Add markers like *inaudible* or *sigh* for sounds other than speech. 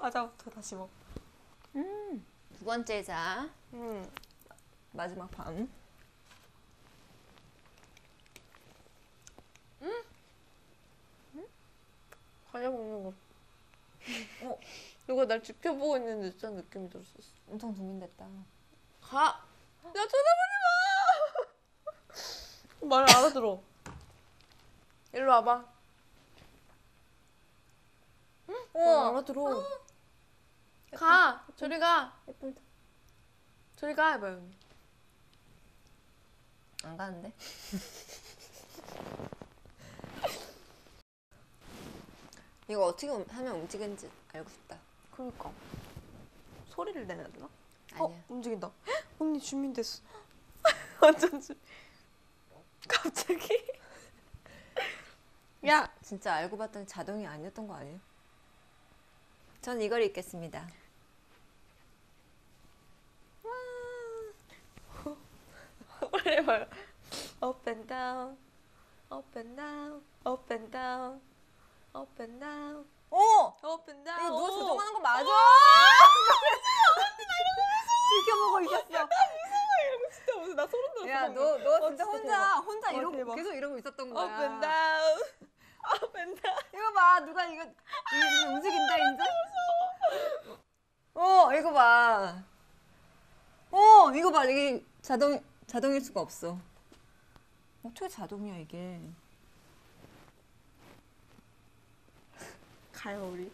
과자부터 다시 먹. 두 번째 자 음. 마지막 밤. 과자 먹는 거. 어. 누가 날 지켜보고 있는 듯한 느낌이 들었었어. 엄청 고민됐다. 가. 야 쳐다보지 마. *laughs* 말을 알아들어. 일로 와봐. 어, 알아들어. 가. 저리 가. 예쁘다. 저리 가 해봐요. 안 가는데? *laughs* 이거 어떻게 움- 하면 움직이는지 알고 싶다. 그러니까. 소리를 내야 되나? 아니야. 어, 움직인다. 헉, *gasps* 언니 주민 됐어. *gasps* 완전 주. *laughs* 갑자기. *laughs* 야, 진짜 알고 봤더니 자동이 아니었던 거 아니에요? 전 이걸 읽겠습니다. 해봐요. Up and down, up and down, up and down, up and down, 오! up and down. 이거 누가 오. 조종하는 거 맞아? 지켜보고 있었어. 진짜 무슨 나 소름 돋았어. 야. 너, 너 어, 진짜 혼자, 대박. 혼자 어, 이러고, 대박. 계속 이러고 있었던 거야. Up and down, up and down. 이거 봐, 누가 이거, 이거 움직인다, 이제? 어, 이거 봐. 어, 이거 봐, 이게 자동, 자동일 수가 없어. 어떻게 자동이야, 이게. 가요 우리.